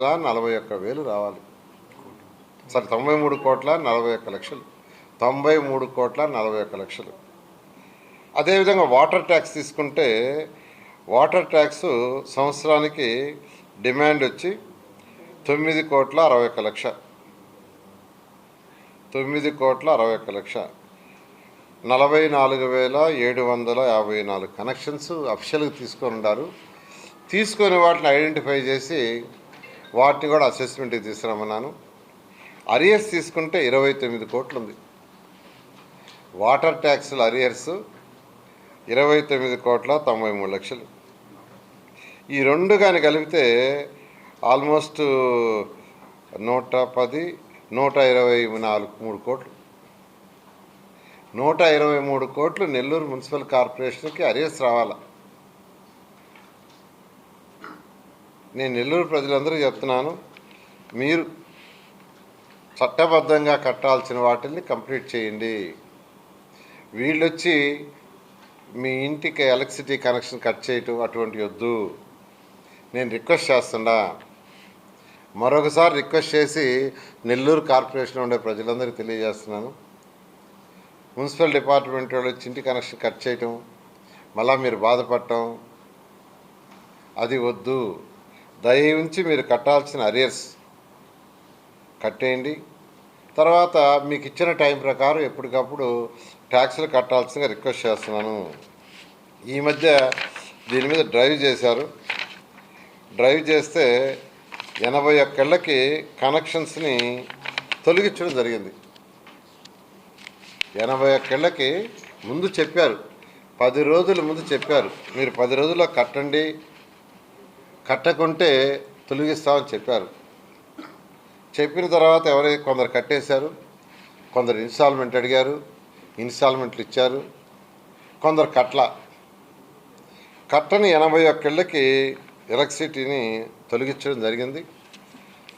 నలభై ఒక్క వేలు రావాలి. సరే తొంభై మూడు కోట్ల నలభై ఒక్క లక్షలు. తొంభై మూడు కోట్ల నలభై ఒక్క లక్షలు. అదేవిధంగా వాటర్ ట్యాక్స్ తీసుకుంటే వాటర్ ట్యాక్స్ సంవత్సరానికి డిమాండ్ వచ్చి తొమ్మిది కోట్ల అరవై ఒక్క లక్ష. తొమ్మిది కోట్ల అరవై ఒక్క లక్ష. నలభై నాలుగు వేల ఏడు వందల యాభై నాలుగు కనెక్షన్స్ అఫిషియల్గా తీసుకొని ఉన్నారు తీసుకొని వాటిని ఐడెంటిఫై చేసి వాటిని కూడా అసెస్మెంట్కి తీసుకురమ్మన్నాను. అరియర్స్ తీసుకుంటే ఇరవై తొమ్మిది కోట్లు ఉంది వాటర్ ట్యాక్స్లు అరియర్స్ ఇరవై తొమ్మిది కోట్ల తొంభై మూడు లక్షలు. ఈ రెండు కానీ కలిపితే ఆల్మోస్ట్ నూట పది నూట ఇరవై నాలుగు మూడు కోట్లు. నూట ఇరవై మూడు కోట్లు నెల్లూరు మున్సిపల్ కార్పొరేషన్కి అరియర్స్ రావాలా? నేను నెల్లూరు ప్రజలందరూ చెప్తున్నాను మీరు చట్టబద్ధంగా కట్టాల్సిన వాటిని కంప్లీట్ చేయండి. వీళ్ళొచ్చి మీ ఇంటికి ఎలక్ట్రిసిటీ కనెక్షన్ కట్ చేయటం అటువంటి వద్దు. నేను రిక్వెస్ట్ చేస్తున్నా మరొకసారి రిక్వెస్ట్ చేసి నెల్లూరు కార్పొరేషన్ ఉండే ప్రజలందరికీ తెలియజేస్తున్నాను. మున్సిపల్ డిపార్ట్మెంట్ వాళ్ళు వచ్చి ఇంటి కనెక్షన్ కట్ చేయటం మళ్ళీ మీరు బాధపడటం అది వద్దు. దయ మీరు కట్టాల్సిన అరియర్స్ కట్టేయండి. తర్వాత మీకు ఇచ్చిన టైం ప్రకారం ఎప్పటికప్పుడు ట్యాక్స్లు కట్టాల్సిందిగా రిక్వెస్ట్ చేస్తున్నాను. ఈ మధ్య దీని మీద డ్రైవ్ చేశారు. డ్రైవ్ చేస్తే ఎనభై ఒక్కళ్ళకి కనెక్షన్స్ని తొలగించడం జరిగింది. ఎనభై ఒక్కళ్ళకి ముందు చెప్పారు. పది రోజుల ముందు చెప్పారు. మీరు పది రోజుల్లో కట్టండి. కట్టకుంటే తొలగిస్తామని చెప్పారు. చెప్పిన తర్వాత ఎవరైతే కొందరు కట్టేశారు కొందరు ఇన్స్టాల్మెంట్ అడిగారు ఇన్స్టాల్మెంట్లు ఇచ్చారు కొందరు కట్ల కట్టని ఎనభై ఒక్కళ్ళకి ఎలక్ట్రిసిటీని తొలగించడం జరిగింది.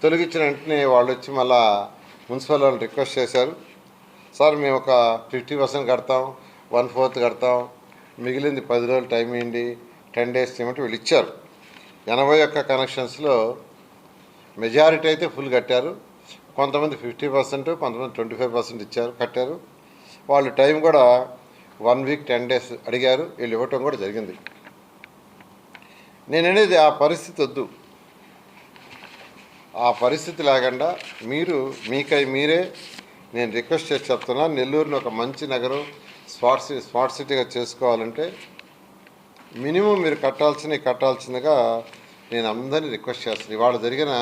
తొలగించిన వెంటనే వాళ్ళు వచ్చి మళ్ళా మున్సిపల్ వాళ్ళని రిక్వెస్ట్ చేశారు. సార్ మేము ఒక ఫిఫ్టీ పర్సెంట్ కడతాం వన్ ఫోర్త్ కడతాం మిగిలింది పది రోజులు టైం ఇవ్వండి టెన్ డేస్ చేయమంటే వీళ్ళు ఇచ్చారు. ఎనభై ఒక్క కనెక్షన్స్లో మెజారిటీ అయితే ఫుల్ కట్టారు. కొంతమంది ఫిఫ్టీ పర్సెంట్ కొంతమంది ట్వంటీ ఫైవ్ పర్సెంట్ ఇచ్చారు కట్టారు. వాళ్ళు టైం కూడా వన్ వీక్ టెన్ డేస్ అడిగారు. వీళ్ళు ఇవ్వటం కూడా జరిగింది. నేను అనేది ఆ పరిస్థితి వద్దు. ఆ పరిస్థితి లేకుండా మీరు మీకై మీరే నేను రిక్వెస్ట్ చేసి చెప్తున్నా నెల్లూరుని ఒక మంచి నగరం స్మార్ట్ సిటీ స్మార్ట్ సిటీగా చేసుకోవాలంటే మినిమం మీరు కట్టాల్సినవి కట్టాల్సిందిగా నేను అందరినీ రిక్వెస్ట్ చేస్తాను. ఇవాళ జరిగిన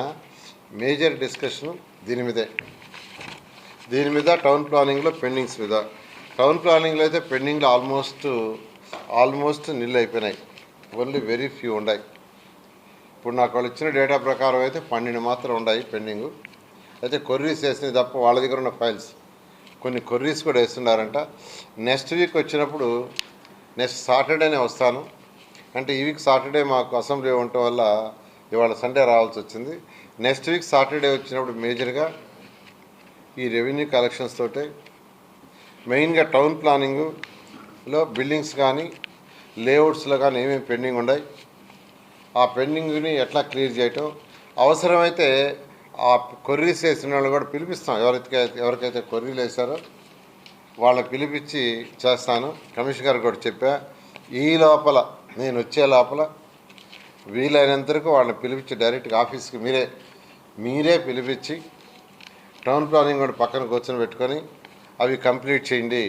మేజర్ డిస్కషన్ దీని మీదే. దీని మీద టౌన్ ప్లానింగ్లో పెండింగ్స్ మీద. టౌన్ ప్లానింగ్లో అయితే పెండింగ్లో ఆల్మోస్ట్ ఆల్మోస్ట్ నిల్ అయిపోయినాయి. ఓన్లీ వెరీ ఫ్యూ ఉన్నాయి. ఇప్పుడు నాకు వాళ్ళు ఇచ్చిన డేటా ప్రకారం అయితే పన్నెండు మాత్రం ఉన్నాయి పెండింగ్. అయితే కొర్రీస్ వేసినవి తప్ప వాళ్ళ దగ్గర ఉన్న ఫైల్స్. కొన్ని కొర్రీస్ కూడా వేస్తున్నారంట. నెక్స్ట్ వీక్ వచ్చినప్పుడు నెక్స్ట్ సాటర్డేనే వస్తాను. అంటే ఈ వీక్ సాటర్డే మాకు అసెంబ్లీ ఉండటం వల్ల ఇవాళ సండే రావాల్సి వచ్చింది. నెక్స్ట్ వీక్ సాటర్డే వచ్చినప్పుడు మేజర్గా ఈ రెవెన్యూ కలెక్షన్స్ తోటే మెయిన్గా టౌన్ ప్లానింగ్లో బిల్డింగ్స్ కానీ లేఅవుట్స్లో కానీ ఏమేమి పెండింగ్ ఉన్నాయి ఆ పెండింగ్ని ఎట్లా క్లియర్ చేయటం అవసరమైతే ఆ కొర్రీస్ వేసిన వాళ్ళు కూడా పిలిపిస్తాం. ఎవరైతే ఎవరికైతే కొర్రీలు వేశారో వాళ్ళని పిలిపించి చేస్తాను. కమిషనర్ గారు కూడా చెప్పా ఈ లోపల నేను వచ్చే లోపల వీలైనంతరకు వాళ్ళని పిలిపించి డైరెక్ట్గా ఆఫీస్కి మీరే మీరే పిలిపించి టౌన్ ప్లానింగ్ కూడా పక్కన కూర్చొని పెట్టుకొని అవి కంప్లీట్ చేయండి.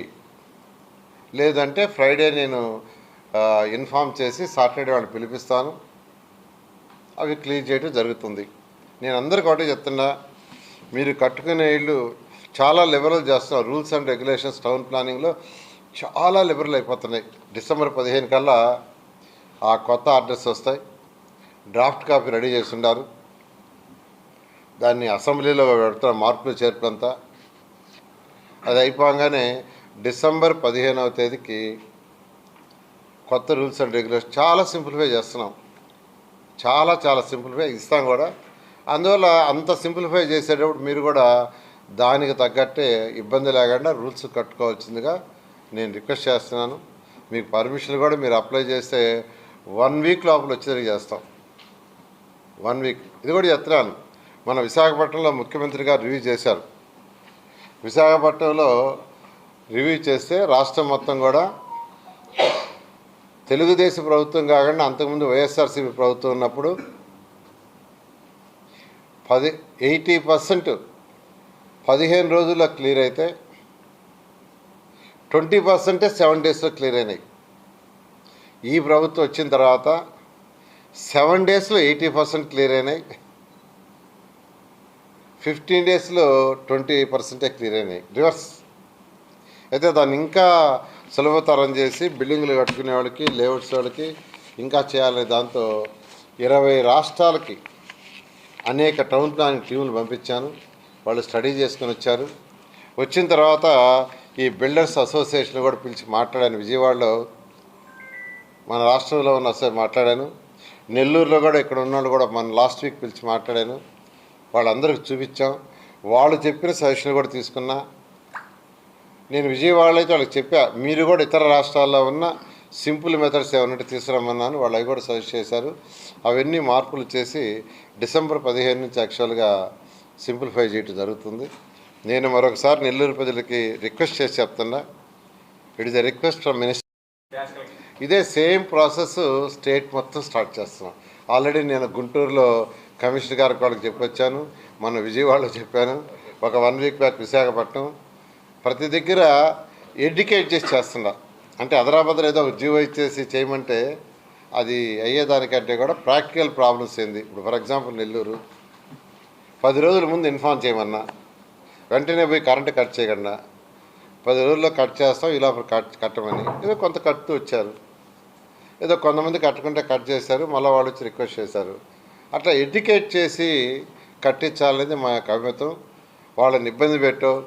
లేదంటే ఫ్రైడే నేను ఇన్ఫామ్ చేసి సాటర్డే వాళ్ళు పిలిపిస్తాను. అవి క్లియర్ చేయడం జరుగుతుంది. నేను అందరికీ ఒకటే చెప్తున్నా మీరు కట్టుకునే ఇల్లు చాలా లిబరల్ చేస్తున్నారు. రూల్స్ అండ్ రెగ్యులేషన్స్ టౌన్ ప్లానింగ్లో చాలా లిబరల్ అయిపోతున్నాయి. డిసెంబర్ పదిహేను కల్లా ఆ కొత్త ఆర్డర్స్ వస్తాయి. డ్రాఫ్ట్ కాపీ రెడీ చేస్తున్నారు దాన్ని అసెంబ్లీలో పెడుతున్న మార్పులు చేర్పులంతా. అది అయిపోగానే డిసెంబర్ పదిహేనవ తేదీకి కొత్త రూల్స్ అండ్ రెగ్యులేషన్ చాలా సింప్లిఫై చేస్తున్నాం. చాలా చాలా సింప్లిఫై ఇస్తాం కూడా. అందువల్ల అంత సింప్లిఫై చేసేటప్పుడు మీరు కూడా దానికి తగ్గట్టే ఇబ్బంది లేకుండా రూల్స్ కట్టుకోవాల్సిందిగా నేను రిక్వెస్ట్ చేస్తున్నాను. మీకు పర్మిషన్ కూడా మీరు అప్లై చేస్తే వన్ వీక్ లోపల వచ్చేది చేస్తాం. One week. ఇది కూడా చెప్తున్నాను. మన విశాఖపట్నంలో ముఖ్యమంత్రి గారు రివ్యూ చేశారు. విశాఖపట్నంలో రివ్యూ చేస్తే రాష్ట్రం మొత్తం కూడా తెలుగుదేశం ప్రభుత్వం కాకుండా అంతకుముందు వైఎస్ఆర్సీపీ ప్రభుత్వం ఉన్నప్పుడు పది ఎయిటీ పర్సెంట్ పదిహేను రోజుల్లో క్లియర్ అయితే ట్వంటీ పర్సెంటే సెవెన్ డేస్లో క్లియర్ అయినాయి. ఈ ప్రభుత్వం వచ్చిన తర్వాత సెవెన్ డేస్లో ఎయిటీ పర్సెంట్ క్లియర్ అయినాయి. ఫిఫ్టీన్ డేస్లో ట్వంటీ పర్సెంటే క్లియర్ అయినాయి. రివర్స్. అయితే దాన్ని ఇంకా సులభతరం చేసి బిల్డింగ్లు కట్టుకునే వాళ్ళకి లేఅవుట్స్ వాళ్ళకి ఇంకా చేయాలనే దాంతో ఇరవై రాష్ట్రాలకి అనేక టౌన్ ప్లానింగ్ టీములు పంపించాను. వాళ్ళు స్టడీ చేసుకుని వచ్చారు. వచ్చిన తర్వాత ఈ బిల్డర్స్ అసోసియేషన్ కూడా పిలిచి మాట్లాడాను. విజయవాడలో మన రాష్ట్రంలో ఉన్న అసలు మాట్లాడాను. నెల్లూరులో కూడా ఇక్కడ ఉన్న వాళ్ళు కూడా మన లాస్ట్ వీక్ పిలిచి మాట్లాడాను. వాళ్ళందరికీ చూపించాం. వాళ్ళు చెప్పిన సజెషన్ కూడా తీసుకున్నా. నేను విజయవాడలో అయితే వాళ్ళకి చెప్పా మీరు కూడా ఇతర రాష్ట్రాల్లో ఉన్న సింపుల్ మెథడ్స్ ఏమన్నట్టు తీసుకురమ్మన్నాను. వాళ్ళు అవి కూడా సజెస్ట్ చేశారు. అవన్నీ మార్పులు చేసి డిసెంబర్ పదిహేను నుంచి యాక్చువల్గా సింప్లిఫై చేయటం జరుగుతుంది. నేను మరొకసారి నెల్లూరు ప్రజలకి రిక్వెస్ట్ చేసి చెప్తున్నా it is a request from minister ఇదే సేమ్ ప్రాసెస్ స్టేట్ మొత్తం స్టార్ట్ చేస్తున్నాం. ఆల్రెడీ నేను గుంటూరులో కమిషనర్ గారికి వాళ్ళకి చెప్పొచ్చాను మన విజయవాడలో చెప్పాను ఒక వన్ వీక్ బ్యాక్ విశాఖపట్నం. ప్రతి దగ్గర ఎడ్యుకేట్ చేసి చేస్తున్నా. అంటే అదరాబదర ఏదో ఒక జీవో ఇచ్చేసి చేయమంటే అది అయ్యేదానికంటే కూడా ప్రాక్టికల్ ప్రాబ్లమ్స్ ఏంది. ఇప్పుడు ఫర్ ఎగ్జాంపుల్ నెల్లూరు పది రోజుల ముందు ఇన్ఫార్మ్ చేయమన్నా. వెంటనే పోయి కరెంటు కట్ చేయకుండా పది రోజుల్లో కట్ చేస్తాం ఇలా కట్ కట్టమని. ఏదో కొంత కట్టుతూ వచ్చారు. ఏదో కొంతమంది కట్టుకుంటే కట్ చేశారు మళ్ళీ వాళ్ళు వచ్చి రిక్వెస్ట్ చేశారు. అట్లా ఎడ్యుకేట్ చేసి కట్టించాలనేది మా యొక్క అభిమతం. వాళ్ళని ఇబ్బంది పెట్టో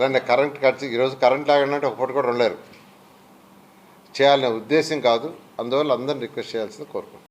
లేదంటే కరెంట్ కట్ ఈరోజు కరెంట్ లాగంటే ఒక పూట కూడా ఉండలేరు. చేయాలనే ఉద్దేశం కాదు. అందువల్ల అందరిని రిక్వెస్ట్ చేయాల్సింది కోరుకుంటున్నాను